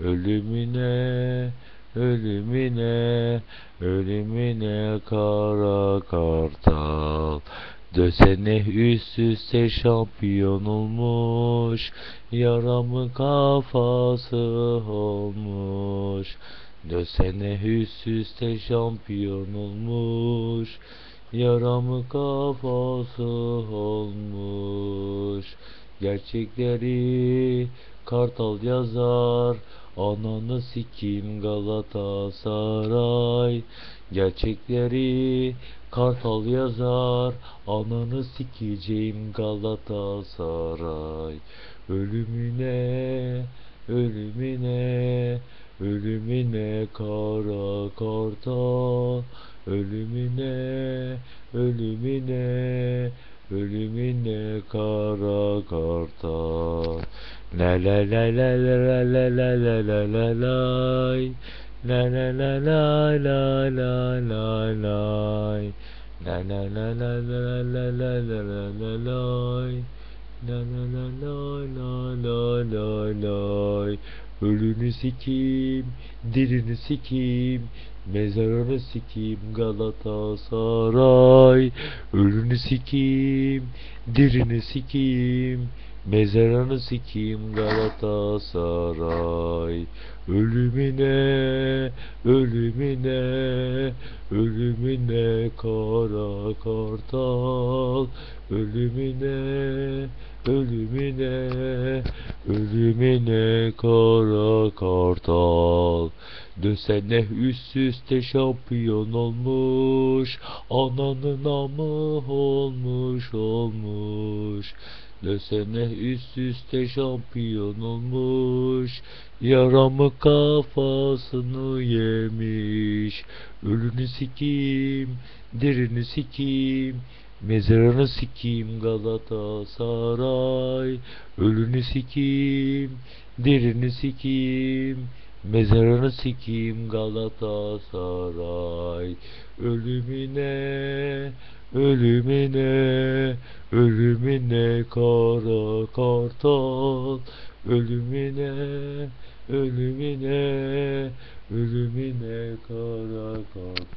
ölümüne, ölümüne, ölümüne kara kartal. Dösene üst üste şampiyon olmuş, yaramı kafası olmuş. Dösene üst üste şampiyon olmuş, yaramı kafası olmuş. Gerçekleri kartal yazar, ananı sikim Galatasaray. Gerçekleri kartal yazar, ananı sikeceğim Galatasaray. Ölümüne, ölümüne, ölümüne kara kartal. Ölümüne, ölümüne, ölümüne kara kartal. La la la la la la la la la la lay. La la la la la la la lay. La la la la la la la la la la lay. La la la la la la la lay. Ölünü sikim, dirini sikim, mezarını sikim Galatasaray. Ölünü sikim, dirini sikim, mezarını sikim Galatasaray. Ölümüne, ölümüne, ölümüne kara kartal. Ölümüne, ölümüne, ölümüne kara kartal. Dösene üst üste şampiyon olmuş, ananın amı olmuş olmuş. Dösene üst üste şampiyon olmuş, yaramı kafasını yemiş. Ölünü sikim, dirini sikim, mezarını sikim Galatasaray. Ölünü sikim, dirini sikim, mezarını sikim Galatasaray. Ölümüne, ölümüne, ölümüne kara kartal. Ölümüne, ölümüne, ölümüne kara kartal.